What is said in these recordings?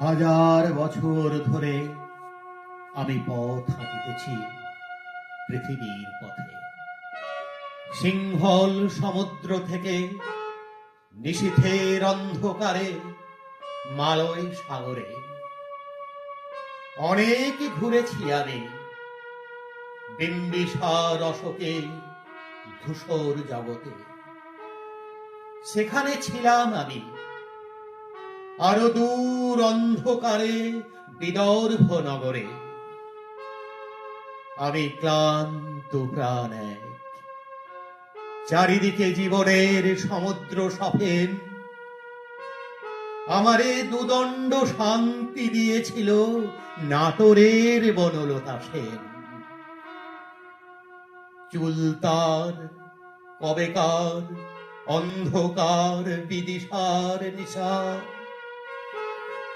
হাজার বছর ধরে আমি পথ হাঁটিতেছি পৃথিবীর পথে। সিংহল সমুদ্র থেকে নিশীথের অন্ধকারে, মালয় সাগরে। অনেক ঘুরেছি আমি বিম্বিসার অশোকে ধূসর জগতে। সেখানে ছিলাম আমি আরও দূর অন্ধকারে, বিদর্ভ নগরে। আমি ক্লান্ত প্রাণ চারিদিকে জীবনের সমুদ্র সফেন। আমারে দুদণ্ড শান্তি দিয়েছিল নাটোরের বনলতা সেন। চুলতার কবেকার, অন্ধকার, বিদিশার নিশা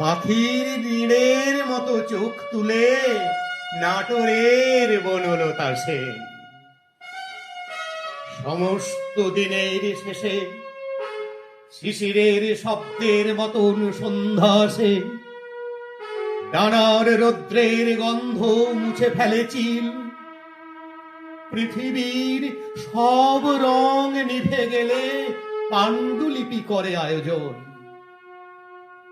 পাখির নীড়ের মতো চোখ তুলে নাটোরের বনলতা সেন। সমস্ত দিনের শেষে শিশিরের শব্দের মতন সন্ধ্যা আসে। ডানার রৌদ্রের গন্ধ মুছে ফেলেছিল পৃথিবীর সব রং নিভে গেলে পাণ্ডুলিপি করে আয়োজন।